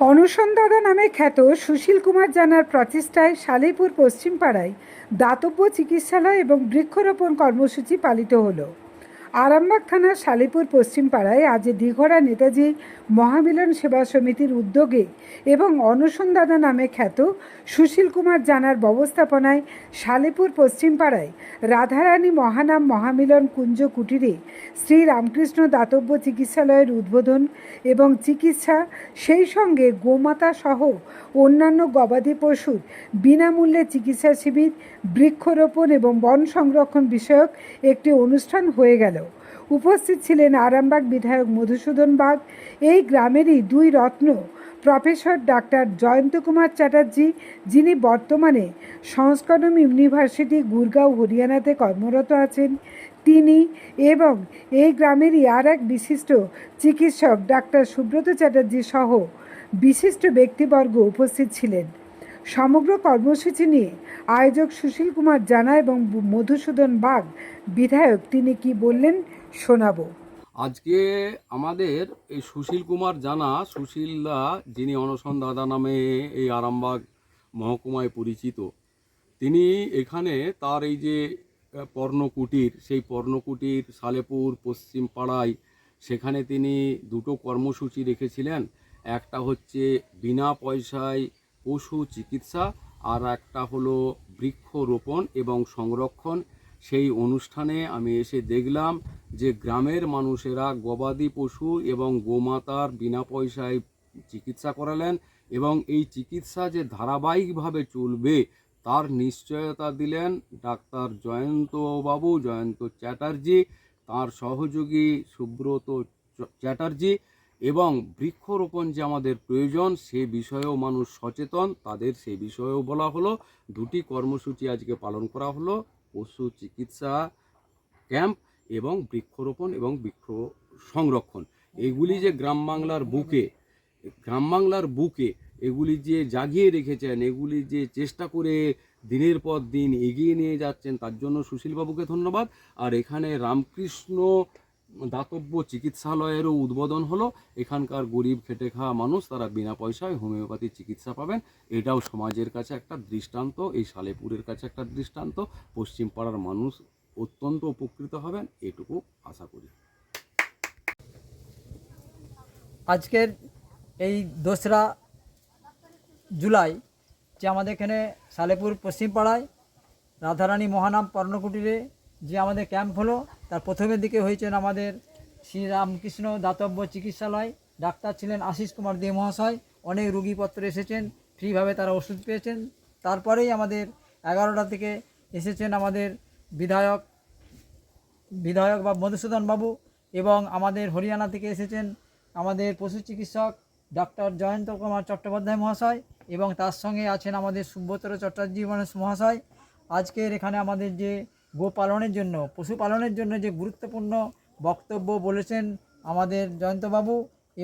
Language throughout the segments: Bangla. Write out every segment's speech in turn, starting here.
অনুসন্ধাতা নামে খ্যাত সুশীল কুমার জানার প্রচেষ্টায় শালিপুর পশ্চিমপাড়ায় দাতব্য চিকিৎসালয় এবং বৃক্ষরোপণ কর্মসূচি পালিত হলো। আরামবাগ থানার শালিপুর পশ্চিম পাড়ায় আজ দীঘরা নেতাজি মহামিলন সেবা সমিতির উদ্যোগে এবং অনসনদাদা নামে খ্যাত সুশীল কুমার জানার ব্যবস্থাপনায় শালিপুর পশ্চিম পাড়ায় রাধারানী মহানাম মহামিলন কুঞ্জ কুটিরে শ্রী রামকৃষ্ণ দাতব্য চিকিৎসালয়ের উদ্বোধন এবং চিকিৎসা, সেই সঙ্গে গোমাতা সহ অন্যান্য গবাদি পশুর বিনামূল্যে চিকিৎসা শিবির, বৃক্ষরোপণ এবং বন সংরক্ষণ বিষয়ক একটি অনুষ্ঠান হয়ে গেল। উপস্থিত ছিলেন আরামবাগ বিধায়ক মধুসূদন বাগ। এই গ্রামেরই দুই রত্ন প্রফেসর ডাক্তার জয়ন্ত কুমার চ্যাটার্জি, যিনি বর্তমানে সংস্করণ ইউনিভার্সিটি, গুরগাঁও, হরিয়ানাতে কর্মরত আছেন। তিনি এবং এই গ্রামেরই আর এক বিশিষ্ট চিকিৎসক ডাক্তার সুব্রত চ্যাটার্জি সহ বিশিষ্ট ব্যক্তিবর্গ উপস্থিত ছিলেন। সমগ্র কর্মসূচি নিয়ে আয়োজক সুশীল কুমার জানা এবং মধুসূদন বাগ, বিধায়ক, তিনি কি বললেন শোনাবো। আজকে আমাদের এই সুশীল কুমার জানা সুশীল দা যিনি অনশন দাদা নামে এই আরামবাগ মহকুমায় পরিচিত, তিনি এখানে তার এই যে পর্ণকুটির, সেই পর্ণকুটির সালেপুর পশ্চিম পাড়ায় সেখানে তিনি দুটো কর্মসূচি রেখেছিলেন। একটা হচ্ছে বিনা পয়সায় পশু চিকিৎসা আর একটা হলো বৃক্ষরোপণ এবং সংরক্ষণ। সেই অনুষ্ঠানে আমি এসে দেখলাম যে গ্রামের মানুষেরা গবাদি পশু এবং গোমাতার বিনা পয়সায় চিকিৎসা করালেন এবং এই চিকিৎসা যে ধারাবাহিকভাবে চলবে তার নিশ্চয়তা দিলেন ডাক্তার জয়ন্ত বাবু জয়ন্ত চ্যাটার্জি, তার সহযোগী সুব্রত চ্যাটার্জি এবং বৃক্ষরোপণ যে আমাদের প্রয়োজন, সে বিষয়েও মানুষ সচেতন। তাদের সে বিষয়েও বলা হলো, দুটি কর্মসূচি আজকে পালন করা হলো, পশু চিকিৎসা ক্যাম্প এবং বৃক্ষরোপণ এবং বৃক্ষ সংরক্ষণ। এগুলি যে গ্রাম বাংলার বুকে, গ্রাম বাংলার বুকে এগুলি যে জাগিয়ে রেখেছেন, এগুলি যে চেষ্টা করে দিনের পর দিন এগিয়ে নিয়ে যাচ্ছেন, তার জন্য সুশীলবাবুকে ধন্যবাদ। আর এখানে রামকৃষ্ণ দাতব্য চিকিৎসালয়েরও উদ্বোধন হলো। এখানকার গরিব খেটে খাওয়া মানুষ তারা বিনা পয়সায় হোমিওপ্যাথি চিকিৎসা পাবেন। এটাও সমাজের কাছে একটা দৃষ্টান্ত, এই সালেপুরের কাছে একটা দৃষ্টান্ত। পশ্চিম পাড়ার মানুষ অত্যন্ত উপকৃত হবেন, এটুকু আশা করি। আজকের এই দোসরা জুলাই, যে আমাদের এখানে সালেপুর পশ্চিমপাড়ায় রাধারানী মহানাম পর্ণকুটিরে যে আমাদের ক্যাম্প হলো, তার প্রথমের দিকে হয়েছেন আমাদের শ্রীরামকৃষ্ণ দাতব্য চিকিৎসালয়। ডাক্তার ছিলেন আশিস কুমার দে মহাশয়, অনেক রুগীপত্র এসেছেন, ফ্রিভাবে তারা ওষুধ পেয়েছেন। তারপরেই আমাদের এগারোটা থেকে এসেছেন আমাদের বিধায়ক বিধায়ক বা মধুসূদন বাবু এবং আমাদের হরিয়ানা থেকে এসেছেন আমাদের পশু চিকিৎসক ডক্টর জয়ন্ত কুমার চট্টোপাধ্যায় মহাশয় এবং তার সঙ্গে আছেন আমাদের সুব্রতর চট্টোপাধ্যায় মহাশয়। আজকের এখানে আমাদের যে গো পালনের জন্য, পশুপালনের জন্য যে গুরুত্বপূর্ণ বক্তব্য বলেছেন আমাদের জয়ন্তবাবু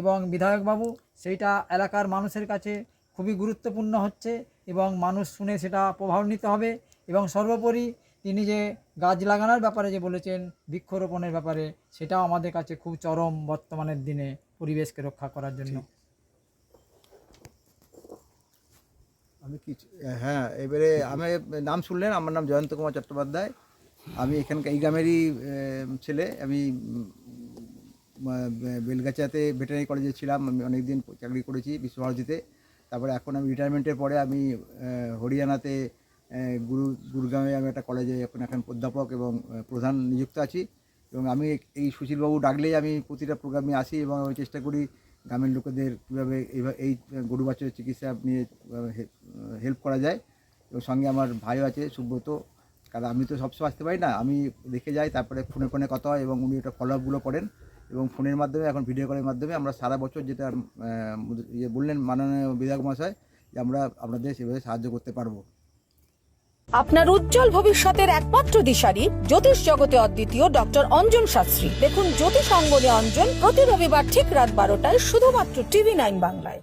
এবং বিধায়কবাবু, সেইটা এলাকার মানুষের কাছে খুবই গুরুত্বপূর্ণ হচ্ছে এবং মানুষ শুনে সেটা প্রভাবান্বিত হবে এবং সর্বোপরি তিনি যে গাছ লাগানোর ব্যাপারে যে বলেছেন, বৃক্ষরোপণের ব্যাপারে, সেটাও আমাদের কাছে খুব চরম বর্তমানের দিনে পরিবেশকে রক্ষা করার জন্য। আমি কিছু হ্যাঁ এবারে আমি নাম শুনলেন, আমার নাম জয়ন্ত কুমার চট্টোপাধ্যায়। আমি এখানকার এই গ্রামেরই ছেলে আমি বেলগাছাতে আহ, ভেটেরিনারি কলেজে ছিলাম আমি অনেক দিন চাকরি করেছি বিশ্বভারতীতে। তারপরে এখন আমি রিটায়ারমেন্টের পরে আমি হরিয়ানাতে গুরু গুরগাঁওয়ে আমি একটা কলেজে এখন এখন অধ্যাপক এবং প্রধান নিযুক্ত আছি। এবং আমি এই সুশীলবাবু ডাকলেই আমি প্রতিটা প্রোগ্রামে আসি এবং আমি চেষ্টা করি গ্রামের লোকেদের কীভাবে এইভাবে এই গরু বাছুরের চিকিৎসা নিয়ে হেল্প করা যায়। এবং সঙ্গে আমার ভাইও আছে সুব্রত। কারণ আমি তো সবসময় আসতে পারি না। আমি দেখে যাই, তারপরে ফোনে ফোনে কথা হয় এবং উনি ওটা ফলো আপগুলো করেন এবং ফোনের মাধ্যমে, এখন ভিডিও কলের মাধ্যমে আমরা সারা বছর যেটা ইয়ে বললেন মাননীয় বিধায়ক মহাশয়, যে আমরা আপনাদের সেভাবে সাহায্য করতে পারব। আপনার উজ্জ্বল ভবিষ্যতের একমাত্র দিশারি জ্যোতিষ জগতে অদ্বিতীয় ডক্টর অঞ্জন শাস্ত্রী। দেখুন জ্যোতিষ অঙ্গনে অঞ্জন প্রতি রবিবার ঠিক রাত বারোটায় শুধুমাত্র টিভি নাইন বাংলায়।